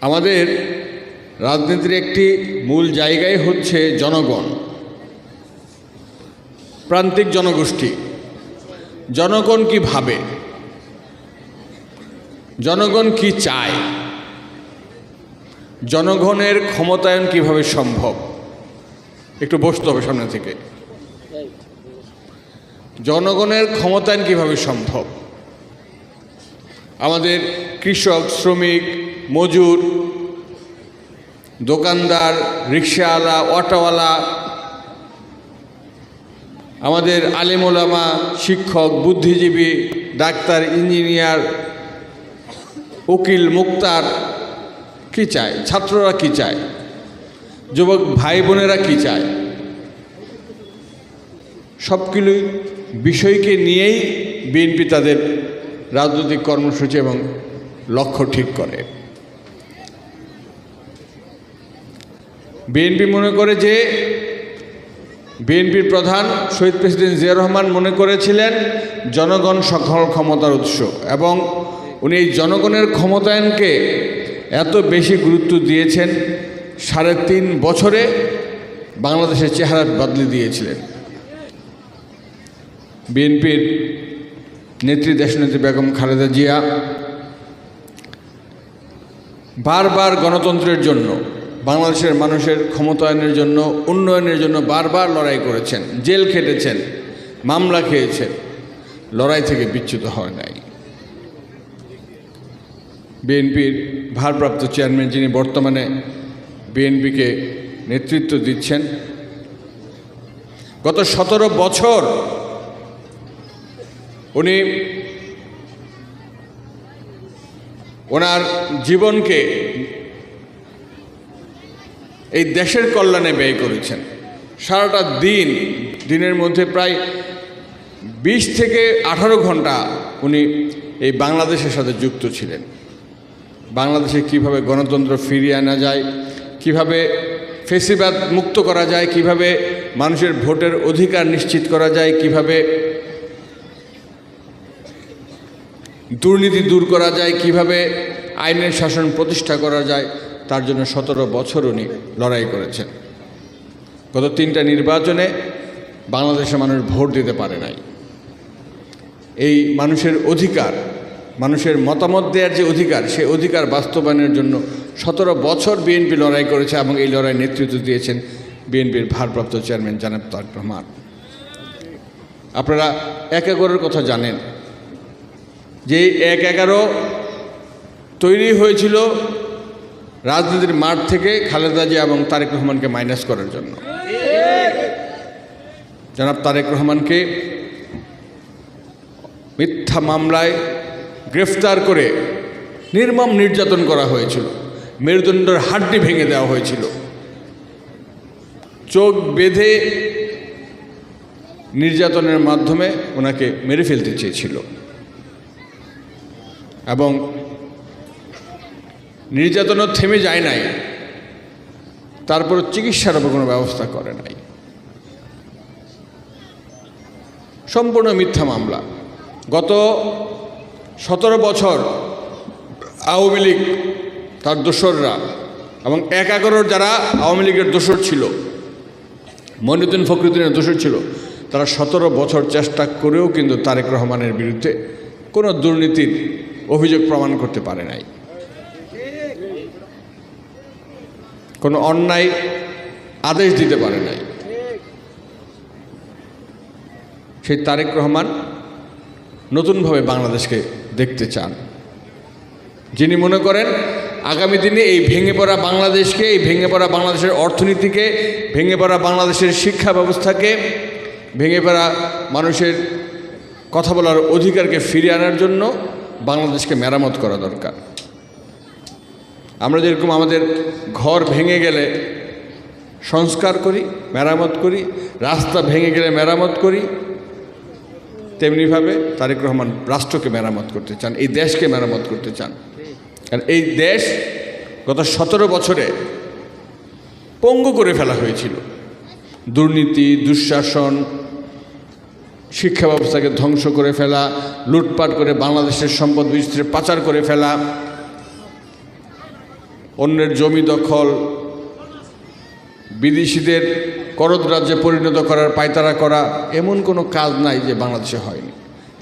আমাদের রাজনীতির একটি মূল জায়গায় হচ্ছে জনগণ, প্রান্তিক জনগোষ্ঠী। জনগণ কি ভাবে? জনগণ কি চায়? জনগণের ক্ষমতায়ন কীভাবে সম্ভব? একটু বসতে হবে সামনে থেকে। জনগণের ক্ষমতায়ন কীভাবে সম্ভব? আমাদের কৃষক, শ্রমিক মজুর, দোকানদার, রিক্সাওয়ালা, অটোওয়ালা, আমাদের আলেমোলামা শিক্ষক, বুদ্ধিজীবী, ডাক্তার, ইঞ্জিনিয়ার, উকিল, মুক্তার, কি চায়? ছাত্ররা কি চায়? যুবক ভাই বোনেরা কি চায়? সবগুলি বিষয়কে নিয়েই বিএনপি তাদের রাজনৈতিক কর্মসূচি এবং লক্ষ্য ঠিক করে। বিএনপি মনে করে যে বিএনপির প্রধান শহীদ প্রেসিডেন্ট জিয়া রহমান মনে করেছিলেন জনগণ সকল ক্ষমতার উৎস এবং উনি এই জনগণের ক্ষমতায়নকে এত বেশি গুরুত্ব দিয়েছেন, সাড়ে তিন বছরে বাংলাদেশের চেহারা বদলে দিয়েছিলেন। বিএনপির নেত্রী দেশনেত্রী বেগম খালেদা জিয়া বারবার গণতন্ত্রের জন্য বাংলাদেশের মানুষের ক্ষমতায়নের জন্য, উন্নয়নের জন্য বারবার লড়াই করেছেন, জেল খেটেছেন, মামলা খেয়েছেন, লড়াই থেকে বিচ্যুত হয় নাই। বিএনপির ভারপ্রাপ্ত চেয়ারম্যান যিনি বর্তমানে বিএনপিকে নেতৃত্ব দিচ্ছেন, গত সতেরো বছর উনি ওনার জীবনকে এই দেশের কল্যাণে ব্যয় করেছেন। সারাটা দিন, দিনের মধ্যে প্রায় বিশ থেকে আঠারো ঘণ্টা উনি এই বাংলাদেশের সাথে যুক্ত ছিলেন। বাংলাদেশে কীভাবে গণতন্ত্র ফিরিয়ে আনা যায়, কীভাবে ফেসিবাদ মুক্ত করা যায়, কীভাবে মানুষের ভোটের অধিকার নিশ্চিত করা যায়, কীভাবে দুর্নীতি দূর করা যায়, কীভাবে আইনের শাসন প্রতিষ্ঠা করা যায় তার জন্য সতেরো বছর উনি লড়াই করেছেন। গত তিনটা নির্বাচনে বাংলাদেশের মানুষ ভোট দিতে পারে নাই। এই মানুষের অধিকার, মানুষের মতামত দেওয়ার যে অধিকার সেই অধিকার বাস্তবায়নের জন্য সতেরো বছর বিএনপি লড়াই করেছে এবং এই লড়াই নেতৃত্ব দিয়েছেন বিএনপির ভারপ্রাপ্ত চেয়ারম্যান জানাব তারেক রহমান। আপনারা এক এগারোর কথা জানেন যে এক এগারো তৈরি হয়েছিল রাজনীতির মাঠ থেকে খালেদা জিয়া এবং তারেক রহমানকে মাইনাস করার জন্য। জনাব তারেক রহমানকে মিথ্যা মামলায় গ্রেফতার করে নির্মম নির্যাতন করা হয়েছিল। মেরুদণ্ডের হাড্ডি ভেঙে দেওয়া হয়েছিল। চোখ বেঁধে নির্যাতনের মাধ্যমে ওনাকে মেরে ফেলতে চেয়েছিল। এবং নির্যাতনও থেমে যায় নাই। তারপর চিকিৎসারও কোনো ব্যবস্থা করে নাই। সম্পূর্ণ মিথ্যা মামলা। গত সতেরো বছর আওয়ামী লীগ তার দোসররা এবং এক এগারোর যারা আওয়ামী লীগের দোসর ছিল মনিউদ্দিন ফখরুদ্দিনের দোসর ছিল, তারা সতেরো বছর চেষ্টা করেও কিন্তু তারেক রহমানের বিরুদ্ধে কোনো দুর্নীতির অভিযোগ প্রমাণ করতে পারে নাই। কোনো অন্যায় আদেশ দিতে পারে নাই। সেই তারেক রহমান নতুনভাবে বাংলাদেশকে দেখতে চান। যিনি মনে করেন, আগামী দিনে এই ভেঙে পড়া বাংলাদেশকে, এই ভেঙে পড়া বাংলাদেশের অর্থনীতিকে, ভেঙে পড়া বাংলাদেশের শিক্ষা ব্যবস্থাকে, ভেঙে পড়া মানুষের কথা বলার অধিকারকে ফিরিয়ে আনার জন্য বাংলাদেশকে মেরামত করা দরকার। আমরা যেরকম আমাদের ঘর ভেঙে গেলে সংস্কার করি, মেরামত করি, রাস্তা ভেঙে গেলে মেরামত করি তেমনিভাবে তারেক রহমান রাষ্ট্রকে মেরামত করতে চান, এই দেশকে মেরামত করতে চান। কারণ এই দেশ গত সতেরো বছরে পঙ্গু করে ফেলা হয়েছিল। দুর্নীতি, দুঃশাসন, শিক্ষা ব্যবস্থাকে ধ্বংস করে ফেলা, লুটপাট করে বাংলাদেশের সম্পদ বিস্তারে পাচার করে ফেলা অন্যের জমি দখল, বিদেশিদের করদ রাজ্যে পরিণত করার পায়তারা করা, এমন কোনো কাজ নাই যে বাংলাদেশে হয়নি।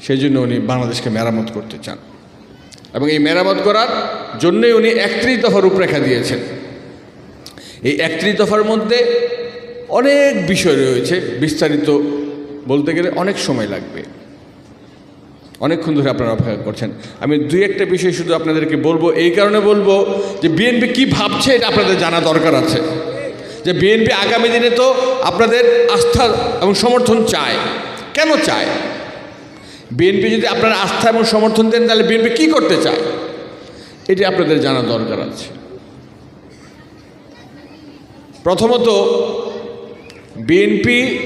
সেই জন্য উনি বাংলাদেশকে মেরামত করতে চান। এবং এই মেরামত করার জন্যই উনি একত্রিশ দফা রূপরেখা দিয়েছেন। এই একত্রিশ দফার মধ্যে অনেক বিষয় রয়েছে। বিস্তারিত বলতে গেলে অনেক সময় লাগবে। অনেকক্ষণ ধরে আপনারা অপেক্ষা করছেন। আমি দুই একটা বিষয় শুধু আপনাদেরকে বলব। এই কারণে বলব যে বিএনপি কি ভাবছে এটা আপনাদের জানা দরকার আছে। যে বিএনপি আগামী দিনে তো আপনাদের আস্থা এবং সমর্থন চায়। কেন চায়? বিএনপি যদি আপনারা আস্থা এবং সমর্থন দেন, তাহলে বিএনপি কী করতে চায়? এটি আপনাদের জানা দরকার আছে। প্রথমত বিএনপি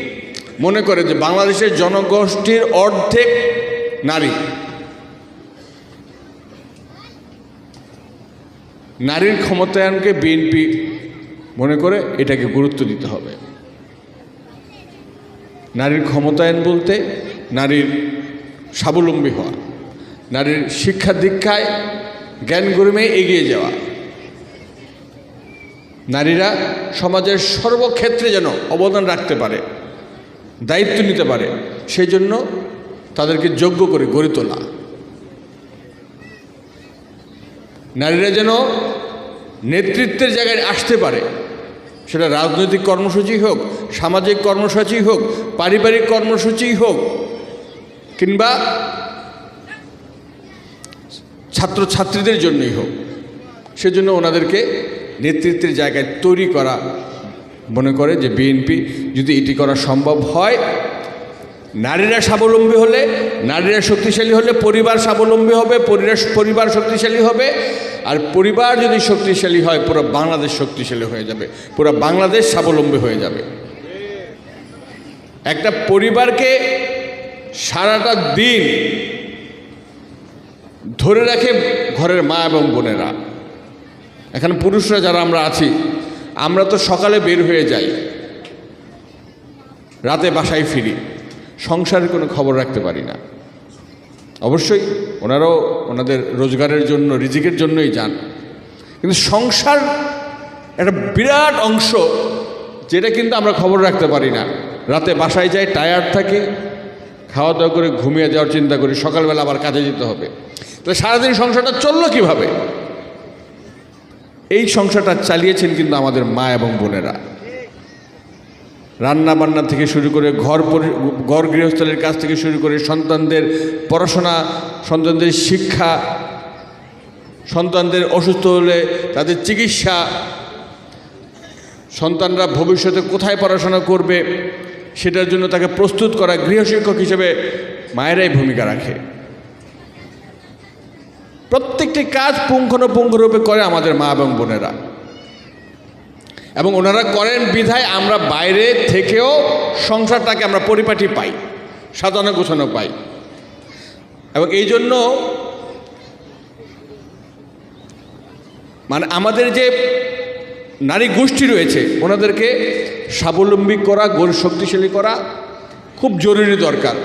মনে করে যে বাংলাদেশের জনগোষ্ঠীর অর্ধেক নারী। নারীর ক্ষমতায়নকে বিএনপি মনে করে এটাকে গুরুত্ব দিতে হবে। নারীর ক্ষমতায়ন বলতে নারীর স্বাবলম্বী হওয়া, নারীর শিক্ষা দীক্ষায় জ্ঞান গরিমে এগিয়ে যাওয়া। নারীরা সমাজের সর্বক্ষেত্রে যেন অবদান রাখতে পারে, দায়িত্ব নিতে পারে সেই জন্য তাদেরকে যোগ্য করে গড়ে তোলা। নারীরা যেন নেতৃত্বের জায়গায় আসতে পারে, সেটা রাজনৈতিক কর্মসূচি হোক, সামাজিক কর্মসূচি হোক, পারিবারিক কর্মসূচি হোক, কিংবা ছাত্রছাত্রীদের জন্যই হোক, সেজন্য ওনাদেরকে নেতৃত্বের জায়গায় তৈরি করা মনে করে যে বিএনপি যদি এটি করা সম্ভব হয় নারীরা স্বাবলম্বী হলে, নারীরা শক্তিশালী হলে পরিবার স্বাবলম্বী হবে পরিবার শক্তিশালী হবে। আর পরিবার যদি শক্তিশালী হয়, পুরো বাংলাদেশ শক্তিশালী হয়ে যাবে। পুরো বাংলাদেশ স্বাবলম্বী হয়ে যাবে। একটা পরিবারকে সারাটা দিন ধরে রাখে ঘরের মা এবং বোনেরা। এখানে পুরুষরা যারা আমরা আছি, আমরা তো সকালে বের হয়ে যাই। রাতে বাসায় ফিরি। সংসারের কোনো খবর রাখতে পারি না। অবশ্যই ওনারাও ওনাদের রোজগারের জন্য, রিজিকের জন্যই যান। কিন্তু সংসার একটা বিরাট অংশ যেটা কিন্তু আমরা খবর রাখতে পারি না। রাতে বাসায় যাই টায়ার্ড থাকি খাওয়া দাওয়া করে ঘুমিয়ে যাওয়ার চিন্তা করি, সকালবেলা আবার কাজে যেতে হবে। তাহলে সারাদিন সংসারটা চলল কীভাবে? এই সংসারটা চালিয়েছেন কিন্তু আমাদের মা এবং বোনেরা। রান্না বান্না থেকে শুরু করে ঘর পরি- ঘর গৃহস্থলের কাজ থেকে শুরু করে সন্তানদের পড়াশোনা, সন্তানদের শিক্ষা, সন্তানদের অসুস্থ হলে তাদের চিকিৎসা, সন্তানরা ভবিষ্যতে কোথায় পড়াশোনা করবে সেটার জন্য তাকে প্রস্তুত করা গৃহশিক্ষক হিসেবে মায়েরাই ভূমিকা রাখে। প্রত্যেকটি কাজ পুঙ্খানুপুঙ্খরূপে করে আমাদের মা এবং বোনেরা। এবং ওনারা করেন বিধায় আমরা বাইরে থেকেও সংসারটাকে আমরা পরিপাটি পাই, সাজানো গোছানো পাই। এবং এই জন্য মানে আমাদের যে নারী গোষ্ঠী রয়েছে, ওনাদেরকে স্বাবলম্বী করা গোল শক্তিশালী করা খুব জরুরি দরকার।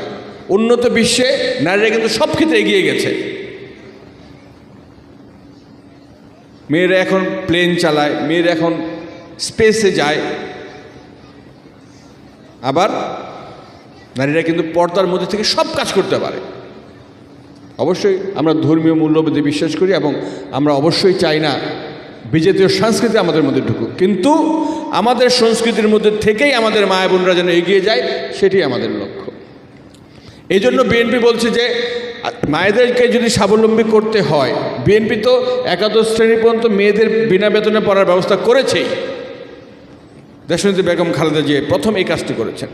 উন্নত বিশ্বে নারীরা কিন্তু সব ক্ষেত্রে এগিয়ে গেছে। মেয়েরা এখন প্লেন চালায়, মেয়েরা এখন স্পেসে যায়। আবার নারীরা কিন্তু পর্দার মধ্যে থেকে সব কাজ করতে পারে। অবশ্যই আমরা ধর্মীয় মূল্যবোধে বিশ্বাস করি এবং আমরা অবশ্যই চাই না বিজেতীয় সংস্কৃতি আমাদের মধ্যে ঢুকুক। কিন্তু আমাদের সংস্কৃতির মধ্যে থেকেই আমাদের মায়া বোনরা যেন এগিয়ে যায়, সেটি আমাদের লক্ষ্য। এই জন্য বিএনপি বলছে যে, মায়েদেরকে যদি স্বাবলম্বী করতে হয়, বিএনপি তো একাদশ শ্রেণি পর্যন্ত মেয়েদের বিনা বেতনে পড়ার ব্যবস্থা করেছেই। দেশনেত্রী বেগম খালেদা জিয়া প্রথম এই কাজটি করেছেন।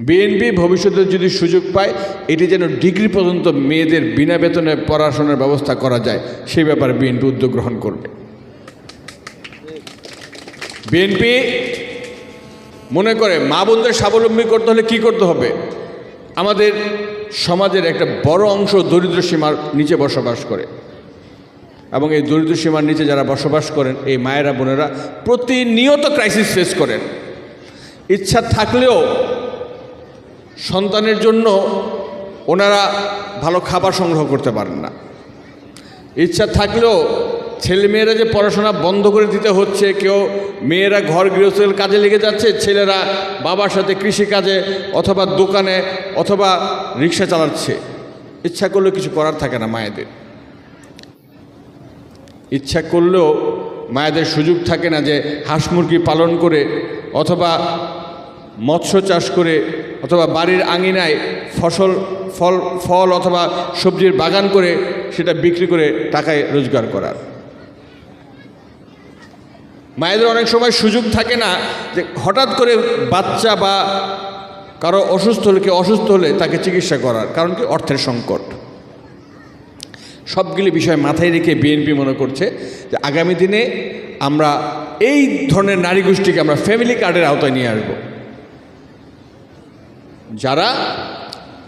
বিএনপি ভবিষ্যতে যদি সুযোগ পায়, এটি যেন ডিগ্রি পর্যন্ত মেয়েদের বিনা বেতনে পড়াশোনার ব্যবস্থা করা যায়, সেই ব্যাপারে বিএনপি উদ্যোগ গ্রহণ করবে। বিএনপি মনে করে, মা বোনদের স্বাবলম্বী করতে হলে কি করতে হবে? আমাদের সমাজের একটা বড় অংশ দরিদ্র সীমার নিচে বসবাস করে। এবং এই দরিদ্র সীমার নিচে যারা বসবাস করেন, এই মায়েরা, বোনেরা প্রতিনিয়ত ক্রাইসিস ফেস করেন। ইচ্ছা থাকলেও সন্তানের জন্য ওনারা ভালো খাবার সংগ্রহ করতে পারেন না। ইচ্ছা থাকলেও ছেলেমেয়েরা যে পড়াশোনা বন্ধ করে দিতে হচ্ছে, কেউ মেয়েরা ঘর গৃহস্থের কাজে লেগে যাচ্ছে, ছেলেরা বাবার সাথে কৃষিকাজে অথবা দোকানে অথবা রিক্সা চালাচ্ছে, ইচ্ছা করলেও কিছু করার থাকে না মায়েদের। ইচ্ছা করলেও মায়েদের সুযোগ থাকে না যে হাঁস মুরগি পালন করে অথবা মৎস্য চাষ করে অথবা বাড়ির আঙিনায় ফসল, ফল ফল অথবা সবজির বাগান করে সেটা বিক্রি করে টাকায় রোজগার করার। মায়েদের অনেক সময় সুযোগ থাকে না যে হঠাৎ করে বাচ্চা বা কারও অসুস্থ হলে, কেউ অসুস্থ হলে তাকে চিকিৎসা করার, কারণ কি অর্থের সংকট। সবগুলি বিষয় মাথায় রেখে বিএনপি মনে করছে যে আগামী দিনে আমরা এই ধরনের নারী গোষ্ঠীকে আমরা ফ্যামিলি কার্ডের আওতায় নিয়ে আসব। যারা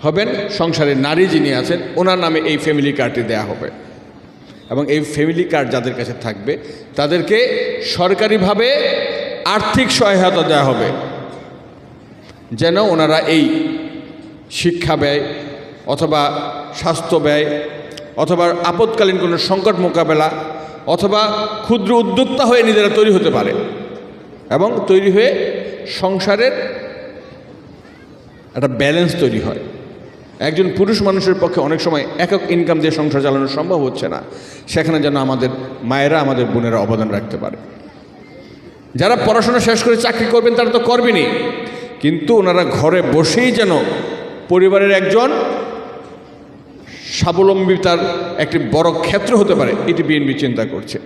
হবেন সংসারের নারী যিনি আছেন, ওনার নামে এই ফ্যামিলি কার্ডটি দেয়া হবে। এবং এই ফ্যামিলি কার্ড যাদের কাছে থাকবে, তাদেরকে সরকারিভাবে আর্থিক সহায়তা দেওয়া হবে। যেন ওনারা এই শিক্ষা ব্যয় অথবা স্বাস্থ্য ব্যয় অথবা আপদকালীন কোনো সংকট মোকাবেলা অথবা ক্ষুদ্র উদ্যোক্তা হয়ে নিজেরা তৈরি হতে পারে এবং তৈরি হয়ে সংসারের একটা ব্যালেন্স তৈরি হয়। একজন পুরুষ মানুষের পক্ষে অনেক সময় একক ইনকাম দিয়ে সংসার চালানো সম্ভব হচ্ছে না। সেখানে যেন আমাদের মায়েরা, আমাদের বোনেরা অবদান রাখতে পারে। যারা পড়াশোনা শেষ করে চাকরি করবেন, তারা তো করবেনই। কিন্তু ওনারা ঘরে বসেই যেন পরিবারের একজন স্বাবলম্বী তার একটি বড় ক্ষেত্র হতে পারে, এটি বিএনপি চিন্তা করছে।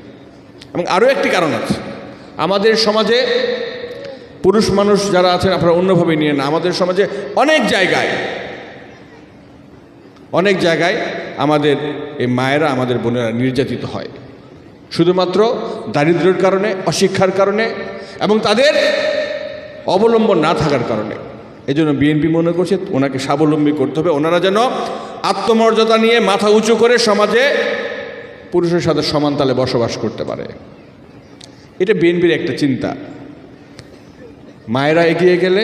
এবং আরও একটি কারণ আছে। আমাদের সমাজে পুরুষ মানুষ যারা আছেন, আপনারা অন্যভাবে নিয়ে না আমাদের সমাজে অনেক জায়গায় অনেক জায়গায় আমাদের এই মায়েরা, আমাদের বোনেরা নির্যাতিত হয়। শুধুমাত্র দারিদ্র্যের কারণে, অশিক্ষার কারণে এবং তাদের অবলম্বন না থাকার কারণে। এই জন্য বিএনপি মনে করছে, ওনাকে স্বাবলম্বী করতে হবে। ওনারা যেন আত্মমর্যাদা নিয়ে মাথা উঁচু করে সমাজে পুরুষের সাথে সমান তালে বসবাস করতে পারে। এটা বিএনপির একটা চিন্তা। মায়েরা এগিয়ে গেলে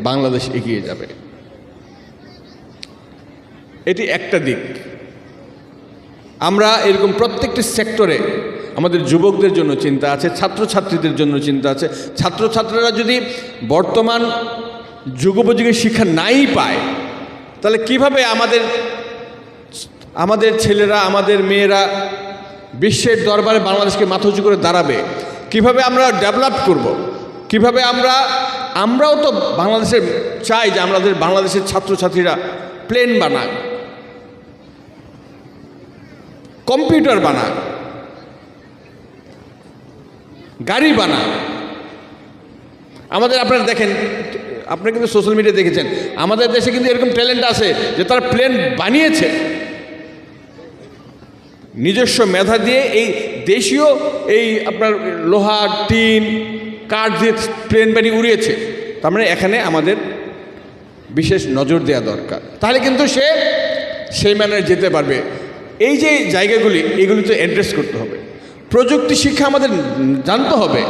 বাংলাদেশ এগিয়ে যাবে। এটি একটা দিক। আমরা এরকম প্রত্যেকটি সেক্টরে আমাদের যুবকদের জন্য চিন্তা আছে, ছাত্রছাত্রীদের জন্য চিন্তা আছে। ছাত্রছাত্রীরা যদি বর্তমান যুগোপযোগী শিক্ষা নাই পায়, তাহলে কীভাবে আমাদের আমাদের ছেলেরা, আমাদের মেয়েরা বিশ্বের দরবারে বাংলাদেশকে মাথা উঁচু করে দাঁড়াবে। কীভাবে আমরা ডেভেলপ করব। কীভাবে আমরা, আমরাও তো বাংলাদেশের চাই যে আমাদের বাংলাদেশের ছাত্রছাত্রীরা প্লেন বানাক, কম্পিউটার বানাক, গাড়ি বানাক। আমাদের আপনারা দেখেন, আপনারা কিন্তু সোশ্যাল মিডিয়া দেখেছেন, আমাদের দেশে কিন্তু এরকম ট্যালেন্ট আছে যে তারা প্লেন বানিয়েছে। নিজস্ব মেধা দিয়ে এই দেশীয় এই আপনার লোহা, টিন, কাঠ দিয়ে প্লেন বানিয়ে উড়িয়েছে। তার মানে এখানে আমাদের বিশেষ নজর দেওয়া দরকার। তাহলে কিন্তু সে সেই ম্যানারে যেতে পারবে। এই যে জায়গাগুলি এগুলি তো অ্যাড্রেস করতে হবে। প্রযুক্তি শিক্ষা আমাদের জানতে হবে।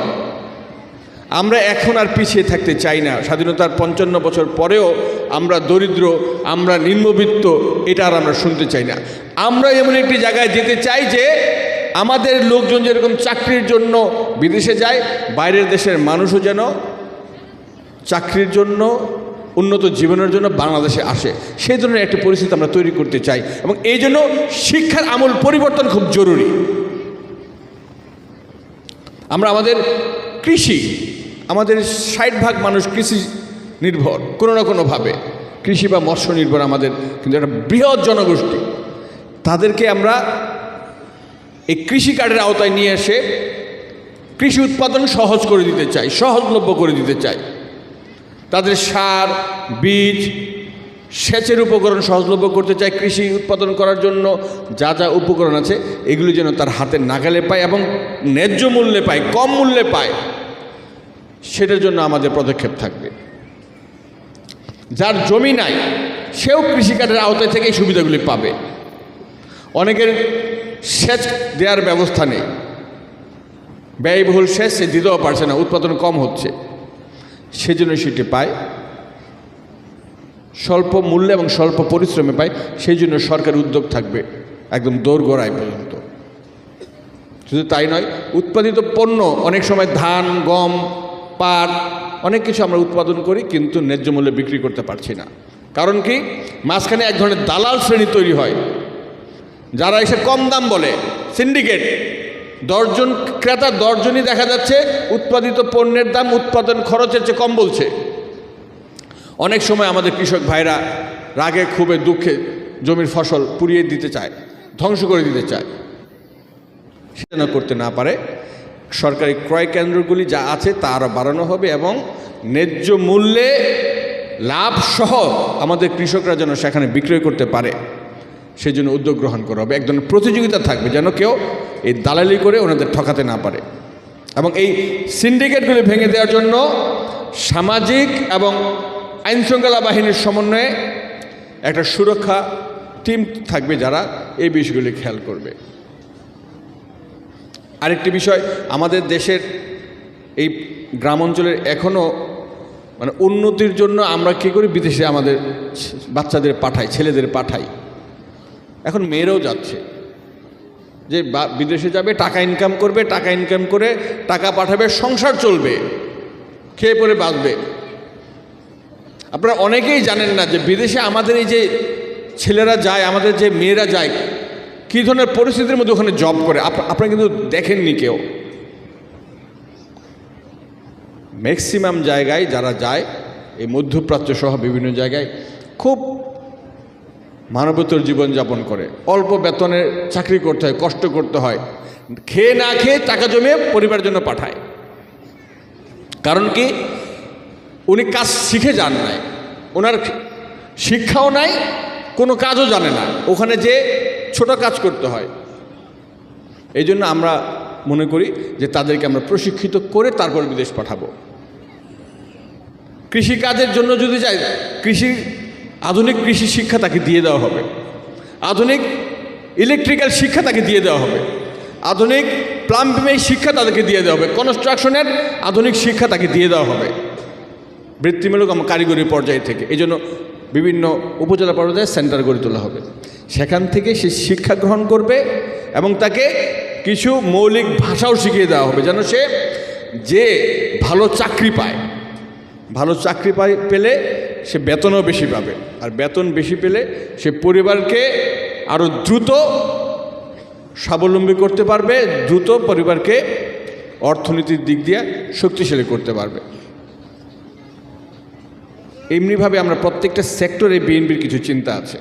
আমরা এখন আর পিছিয়ে থাকতে চাই না। স্বাধীনতার পঞ্চান্ন বছর পরেও আমরা দরিদ্র, আমরা নিম্নবিত্ত, এটা আর আমরা শুনতে চাই না। আমরা এমন একটি জায়গায় যেতে চাই যে আমাদের লোকজন যেরকম চাকরির জন্য বিদেশে যায়, বাইরের দেশের মানুষও যেন চাকরির জন্য, উন্নত জীবনের জন্য বাংলাদেশে আসে। সেই ধরনের একটি পরিস্থিতি আমরা তৈরি করতে চাই এবং এই জন্য শিক্ষার আমূল পরিবর্তন খুব জরুরি। আমরা আমাদের কৃষি, আমাদের ষাট ভাগ মানুষ কৃষি নির্ভর, কোনো না কোনোভাবে। কৃষি বা মৎস্য নির্ভর আমাদের, কিন্তু একটা বৃহৎ জনগোষ্ঠী। তাদেরকে আমরা এই কৃষি কার্ডের আওতায় নিয়ে এসে কৃষি উৎপাদন সহজ করে দিতে চাই, সহজলভ্য করে দিতে চাই। তাদের সার, বীজ, সেচের উপকরণ সহজলভ্য করতে চাই কৃষি উৎপাদন করার জন্য। যা যা উপকরণ আছে, এগুলি যেন তার হাতের নাগালে পায় এবং ন্যায্য মূল্যে পায়, কম মূল্যে পায়, সেটার জন্য আমাদের পদক্ষেপ থাকবে। যার জমি নাই, সেও কৃষিকাজের আওতায় থেকে এই সুবিধাগুলি পাবে। অনেকের সেচ দেওয়ার ব্যবস্থা নেই। ব্যয়বহুল সেচ সে দিতেও পারছে না, উৎপাদন কম হচ্ছে। সেজন্য সেটি পায়। স্বল্প মূল্যে এবং স্বল্প পরিশ্রমে পায় সেই জন্য সরকার উদ্যোগ থাকবে একদম দৌড় গড়ায় পর্যন্ত। শুধু তাই নয়, উৎপাদিত পণ্য, অনেক সময় ধান, গম, পাট, অনেক কিছু আমরা উৎপাদন করি, কিন্তু ন্যায্য মূল্যে বিক্রি করতে পারছি না। কারণ কি? মাঝখানে এক ধরনের দালাল শ্রেণি তৈরি হয়। যারা এসে কম দাম বলে সিন্ডিকেট দশজন ক্রেতা, দশজনই দেখা যাচ্ছে উৎপাদিত পণ্যের দাম, উৎপাদন খরচের চেয়ে কম বলছে। অনেক সময় আমাদের কৃষক ভাইরা রাগে, ক্ষোভে, দুঃখে জমির ফসল পুড়িয়ে দিতে চায়, ধ্বংস করে দিতে চায়। সেটা করতে না পারে, সরকারি ক্রয় কেন্দ্রগুলি যা আছে তা আরও বাড়ানো হবে এবং ন্যায্য মূল্যে লাভ সহ আমাদের কৃষকরা যেন সেখানে বিক্রয় করতে পারে। সেই জন্য উদ্যোগ গ্রহণ করা হবে। এক ধরনের প্রতিযোগিতা থাকবে যেন কেউ এই দালালি করে ওনাদের ঠকাতে না পারে। এবং এই সিন্ডিকেটগুলি ভেঙে দেওয়ার জন্য সামাজিক এবং আইনশৃঙ্খলা বাহিনীর সমন্বয়ে একটা সুরক্ষা টিম থাকবে যারা এই বিষয়গুলি খেয়াল করবে। আরেকটি বিষয়, আমাদের দেশের এই গ্রাম অঞ্চলের এখনও মানে উন্নতির জন্য আমরা কী করি? বিদেশে আমাদের বাচ্চাদের পাঠাই, ছেলেদের পাঠাই। এখন মেয়েরাও যাচ্ছে। যে বিদেশে যাবে, টাকা ইনকাম করবে, টাকা ইনকাম করে টাকা পাঠাবে, সংসার চলবে, খেয়ে পরে বাঁচবে। আপনারা অনেকেই জানেন না যে বিদেশে আমাদের এই যে ছেলেরা যায়, আমাদের যে মেয়েরা যায়, কী ধরনের পরিস্থিতির মধ্যে ওখানে জব করে? আপ- আপনারা কিন্তু দেখেননি কেউ। ম্যাক্সিমাম জায়গায় যারা যায়, এই মধ্যপ্রাচ্য সহ বিভিন্ন জায়গায়, খুব মানবতর জীবনযাপন করে। অল্প বেতনে চাকরি করতে হয়, কষ্ট করতে হয়। খেয়ে না খেয়ে টাকা জমিয়ে পরিবারের জন্য পাঠায়। কারণ কি? উনি কাজ শিখে যান নাই। ওনার শিক্ষাও নাই, কোনো কাজও জানে না। ওখানে যে ছোট কাজ করতে হয়। এই জন্য আমরা মনে করি যে তাদেরকে আমরা প্রশিক্ষিত করে তারপর বিদেশ পাঠাবো। কৃষিকাজের জন্য যদি যায় কৃষি আধুনিক কৃষি শিক্ষা তাকে দিয়ে দেওয়া হবে। আধুনিক ইলেকট্রিক্যাল শিক্ষা তাকে দিয়ে দেওয়া হবে। আধুনিক প্লাম্বিং শিক্ষা তাদেরকে দিয়ে দেওয়া হবে। কনস্ট্রাকশনের আধুনিক শিক্ষা তাকে দিয়ে দেওয়া হবে। বৃত্তিমূলক কারিগরি পর্যায় থেকে। এই জন্য বিভিন্ন উপজেলা পর্যায়ে সেন্টার গড়ে তোলা হবে। সেখান থেকে সে শিক্ষা গ্রহণ করবে এবং তাকে কিছু মৌলিক ভাষাও শিখিয়ে দেওয়া হবে যেন সে যে ভালো চাকরি পায়। ভালো চাকরি পায়, পেলে সে বেতনও বেশি পাবে। আর বেতন বেশি পেলে সে পরিবারকে আরও দ্রুত স্বাবলম্বী করতে পারবে, দ্রুত পরিবারকে অর্থনীতির দিক দিয়ে শক্তিশালী করতে পারবে। এমনিভাবে আমরা প্রত্যেকটা সেক্টরে বিএনপির কিছু চিন্তা আছে।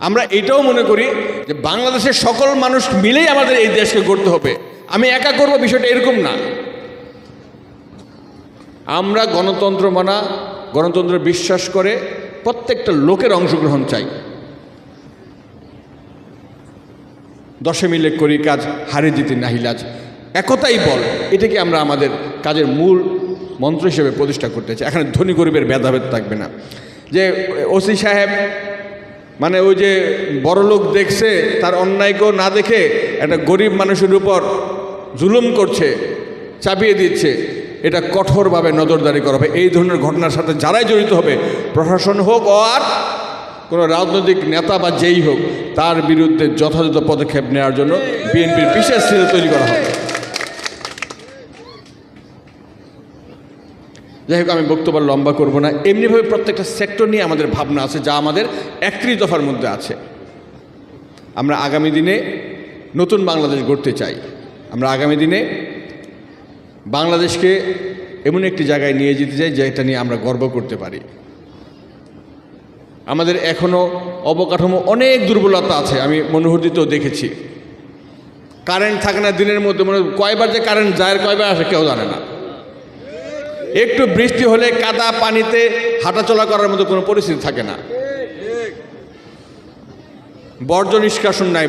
আমরা এটাও মনে করি যে বাংলাদেশের সকল মানুষ মিলেই আমাদের এই দেশকে গড়তে হবে। আমি একা করব বিষয়টা এরকম না। আমরা গণতন্ত্র মানা গণতন্ত্র বিশ্বাস করে প্রত্যেকটা লোকের অংশগ্রহণ চাই। দশে মিলে করি কাজ, হারে জিতে নাহিলাজ একতাই বল, এটাকে আমরা আমাদের কাজের মূল মন্ত্র হিসেবে প্রতিষ্ঠা করতে চাই। এখানে ধনী গরিবের ভেদাভেদ থাকবে না। যে ওসি সাহেব মানে ওই যে বড় লোক দেখছে, তার অন্যায়কেও না দেখে একটা গরিব মানুষের উপর জুলুম করছে, চাপিয়ে দিচ্ছে। এটা কঠোরভাবে নজরদারি করা হবে। এই ধরনের ঘটনার সাথে যারাই জড়িত হবে, প্রশাসন হোক আর কোনো রাজনৈতিক নেতা বা যেই হোক, তার বিরুদ্ধে যথাযথ পদক্ষেপ নেওয়ার জন্য বিএনপির বিশেষ সেল তৈরি করা হবে। যাই হোক, আমি বক্তব্য লম্বা করব না। এমনিভাবে প্রত্যেকটা সেক্টর নিয়ে আমাদের ভাবনা আছে, যা আমাদের একত্রিশ দফার মধ্যে আছে। আমরা আগামী দিনে নতুন বাংলাদেশ গড়তে চাই। আমরা আগামী দিনে বাংলাদেশকে এমন একটি জায়গায় নিয়ে যেতে চাই, যেটা নিয়ে আমরা গর্ব করতে পারি। আমাদের এখনও অবকাঠামো অনেক দুর্বলতা আছে, আমি মনোহরদিতেও দেখেছি। কারেন্ট থাকে না দিনের মধ্যে, মনে কয়বার যে কারেন্ট যায়, কয়বার আসে কেউ জানে না। একটু বৃষ্টি হলে কাদা পানিতে হাঁটাচলা করার মতো কোনো পরিস্থিতি থাকে না। বর্জ্য নিষ্কাশন নাই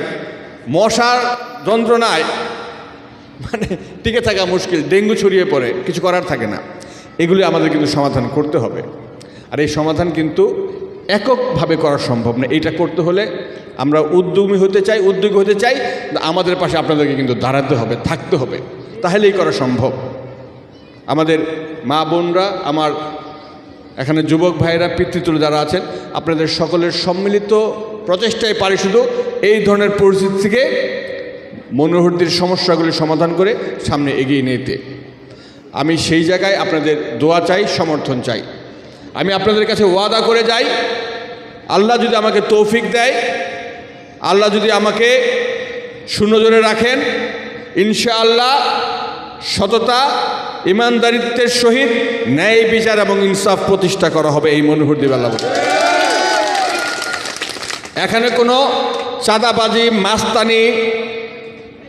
মশার যন্ত্রণায় মানে টিকে থাকা মুশকিল, ডেঙ্গু ছড়িয়ে পড়ে, কিছু করার থাকে না। এগুলি আমাদের কিন্তু সমাধান করতে হবে। আর এই সমাধান কিন্তু এককভাবে করা সম্ভব না। এটা করতে হলে আমরা উদ্যমী হতে চাই, উদ্যোগী হতে চাই আমাদের পাশে আপনাদেরকে কিন্তু দাঁড়াতে হবে, থাকতে হবে। তাহলেই করা সম্ভব। আমাদের মা বোনরা, আমার এখানে যুবক ভাইয়েরা, পিতৃতুল যারা আছেন, আপনাদের সকলের সম্মিলিত প্রচেষ্টায় পারি শুধু এই ধরনের পরিস্থিতি থেকে মনোহরদের সমস্যাগুলি সমাধান করে সামনে এগিয়ে নিতে। আমি সেই জায়গায় আপনাদের দোয়া চাই, সমর্থন চাই। আমি আপনাদের কাছে ওয়াদা করে যাই, আল্লাহ যদি আমাকে তৌফিক দেয়, আল্লাহ যদি আমাকে সুনজরে রাখেন, ইনশাআল্লাহ সততা, ইমানদারিত্বের সহিত ন্যায়, বিচার এবং ইনসাফ প্রতিষ্ঠা করা হবে এই মনোহরদি আল্লাহ এখানে কোনো চাঁদাবাজি, মাস্তানি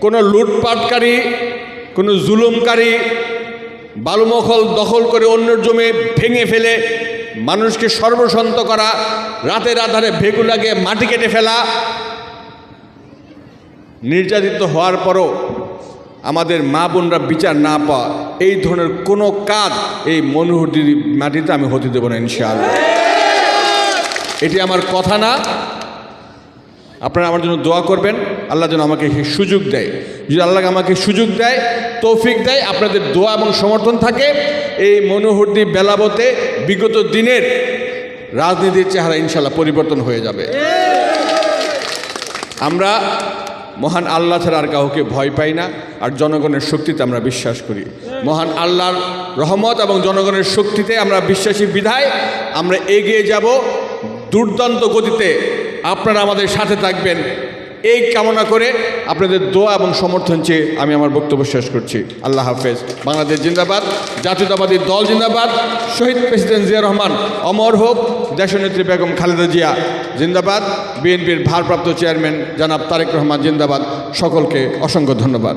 কোনো লুটপাটকারী, কোনো জুলুমকারী, বালুমখল দখল করে অন্যের জমি ভেঙে ফেলে মানুষকে সর্বসন্ত করা, রাতের আধারে ভেগু লাগে মাটি কেটে ফেলা, নির্যাতিত হওয়ার পরও আমাদের মা বোনরা বিচার না পাওয়া এই ধরনের কোনো কাজ এই মনোহরদির মাটিতে আমি হতে দেবো না, ইনশাআল্লাহ। এটি আমার কথা না। আপনারা আমার জন্য দোয়া করবেন। আল্লাহ যেন আমাকে সুযোগ দেয়। যদি আল্লাহ আমাকে সুযোগ দেয়, তৌফিক দেয়, আপনাদের দোয়া এবং সমর্থন থাকে, এই মনোহরদি বেলাবতে বিগত দিনের রাজনীতির চেহারা ইনশাল্লাহ পরিবর্তন হয়ে যাবে। আমরা মহান আল্লাহ ছাড়া আর কাউকে ভয় পাই না, আর জনগণের শক্তিতে আমরা বিশ্বাস করি। মহান আল্লাহর রহমত এবং জনগণের শক্তিতে আমরা বিশ্বাসী বিধায় আমরা এগিয়ে যাব দুর্দান্ত গতিতে। আপনারা আমাদের সাথে থাকবেন। এই কামনা করে আপনাদের দোয়া এবং সমর্থন চেয়ে আমি আমার বক্তব্য শেষ করছি। আল্লাহ হাফেজ। বাংলাদেশ জিন্দাবাদ, জাতীয়তাবাদী দল জিন্দাবাদ, শহীদ প্রেসিডেন্ট জিয়া রহমান, অমর হোক, দেশনেত্রী বেগম খালেদা জিয়া, জিন্দাবাদ। বিএনপির ভারপ্রাপ্ত চেয়ারম্যান জানাব তারেক রহমান, জিন্দাবাদ। সকলকে অসংখ্য ধন্যবাদ।